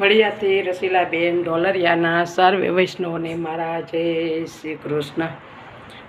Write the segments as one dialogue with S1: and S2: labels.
S1: વડિયાથી રસીલાબેન ડોલરિયાના સર્વ વૈષ્ણવને મારા જય શ્રી કૃષ્ણ.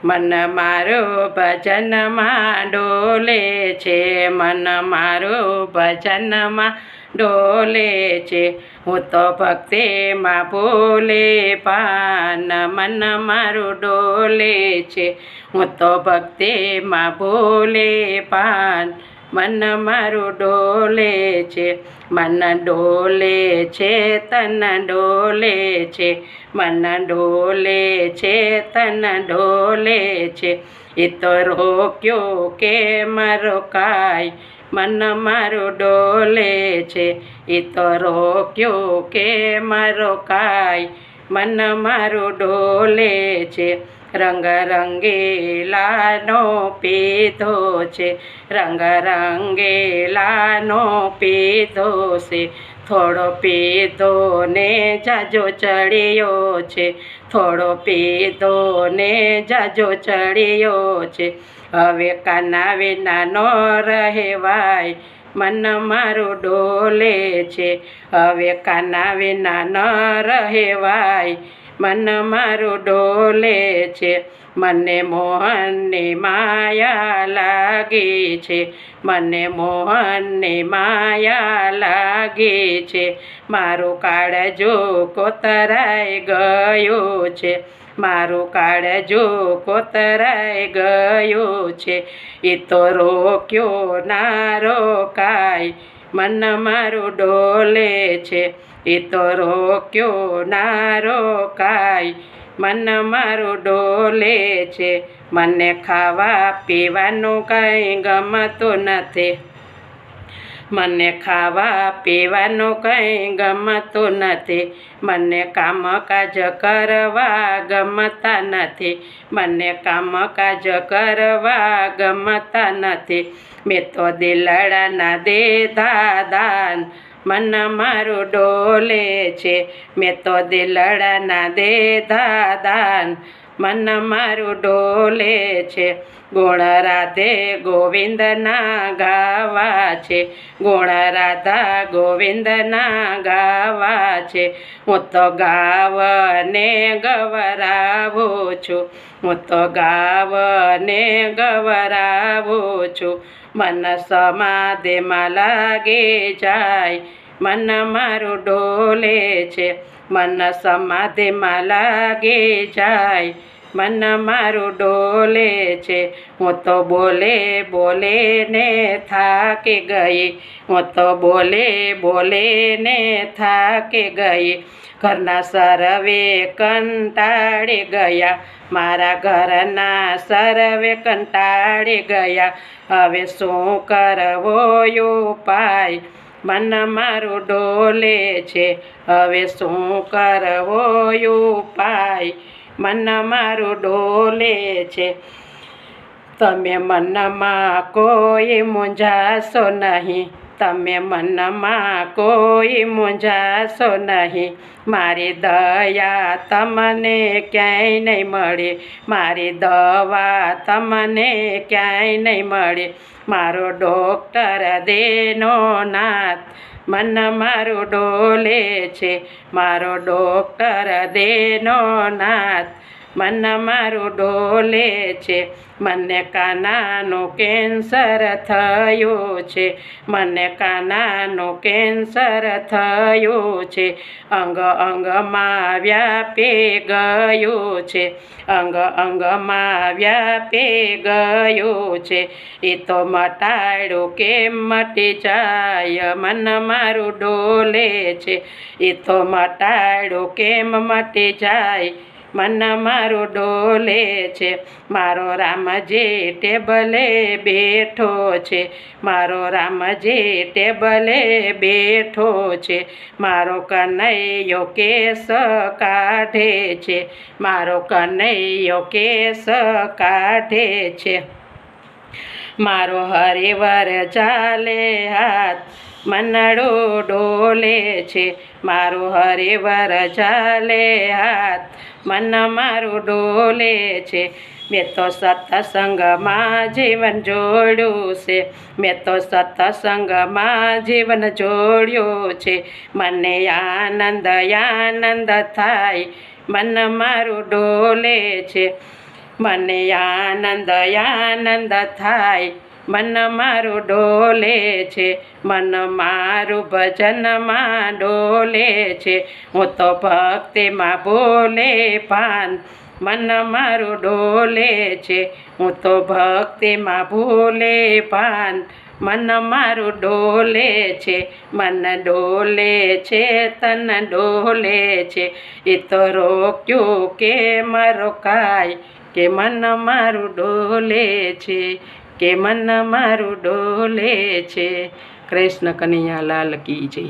S1: મન મારો ભજનમાં ડોલે છે, મન મારો ભજનમાં ડોલે છે. હું તો ભક્તિમાં ભોલે પાન, મન મારું ડોલે છે. હું તો ભક્તિમાં ભોલે પાન મન મારું ડોલે છે, મન ડોલે છે, તન ડોલે છે, મન ડોલે છે, તન ડોલે છે. એ તો રોક્યો કે મારો કાય, મન મારું ડોલે છે. એ તો રોક્યો કે મારો કાય, મન મારું ડોલે છે. રંગ રંગેલાનો પીધો છે રંગ રંગેલાનો પીધો છે. થોડો પીધો ને જાજો ચડ્યો છે, થોડો પીધો ને જાજો ચડ્યો છે. હવે કાના વિનાનો રહેવાય, મન મારું ડોલે છે. હવે કાના વિના રહેવાય મન મારું ડોલે છે, મને મોહનની માયા લાગી છે, મને મોહનની માયા લાગી છે, મારું કાળજો કોતરાઈ ગયું છે, મારું કાળજો કોતરાઈ ગયું છે એ તો રોક્યો ના રોકાય મન મારું ડોલે છે એ તો રોક્યો ના રોકાય મન મારું ડોલે છે. મને ખાવા પીવાનું કંઈ ગમતું નથી. મને ખાવા પીવાનું કંઈ ગમતું નથી. મને કામકાજ કરવા ગમતા નથી. મને કામકાજ કરવા ગમતા નથી. મેં તો દિલડાના દેધા દાન મન મારું ડોલે છે. મેં તો દિલડાના દે દાદાન. મન મારું ડોલે છે. ગુણ રાધે ગોવિંદના ગાવા છે. ગુણ રાધા ગોવિંદના ગાવા છે. હું તો ગાવને ગવરાવું છું. હું તો ગાવને ગવરાવું છું. મન સમાધિમાં લાગે જાય મન મારું ડોલે છે. મન સમાધિમાં લાગે જાય મન મારું ડોલે છે. હું તો બોલે બોલે ને થાકી ગઈ. હું તો બોલે બોલે ને થાકી ગઈ. ઘરના સરવે કંટાળી ગયા. મારા ઘરના સરવે કંટાળી ગયા. હવે શું કરવો ઉપાય મન મારું ડોલે છે. હવે શું કરવો ઉપાય મન મારું ડોલે છે. તમે મનમાં કોઈ મૂંઝાશો નહીં. તમે મનમાં કોઈ મૂંઝાશો નહીં. મારી દયા તમને ક્યાંય નહીં મળે. મારી દવા તમને ક્યાંય નહીં મળે. મારો ડોક્ટર દેનો નાથ. મન મારું ડોલે છે. મારો ડોક્ટર દેનો નાથ મન મારું ડોલે છે. મને કાનાનું કેન્સર થયું છે. મને કાનાનું કેન્સર થયું છે. અંગ અંગમાં વ્યાપી ગયું છે. અંગ અંગમાં વ્યાપી ગયું છે. એ તો મટાડ્યું કેમ મટી જાય? મન મારું ડોલે છે. એ તો મટાડ્યું કેમ મટી જાય? મન મારું ડોલે છે. મારો રામ જે ટેબલે બેઠો છે. મારો રામ જે ટેબલે બેઠો છે. મારો કનૈયો કેસ કાઢે છે. મારો કનૈયો કેસ કાઢે છે. મારો હરિવર ચાલે હાથ, મનડો ડોલે છે. મારું હરિવર ચાલે હાથ મન મારું ડોલે છે. મેં તો સત્સંગમાં જીવન જોડ્યું છે. મેં તો સત્સંગમાં જીવન જોડ્યું છે. મને આનંદ આનંદ થાય. મન મારું ડોલે છે. મને આનંદ આનંદ થાય. મન મારું ડોલે છે, મન મારું ભજનમાં ડોલે છે. હું તો ભક્તિમાં બોલે પાન મન મારું ડોલે છે. હું તો ભક્તિમાં ભૂલે પાન મન મારું ડોલે છે. મન ડોલે છે, તન ડોલે છે. એ તો રોક્યું કે મારો કાય, કે મન મારું ડોલે છે. કે મન મારું ડોલે છે. કૃષ્ણ કનૈયા લાલ કી જય.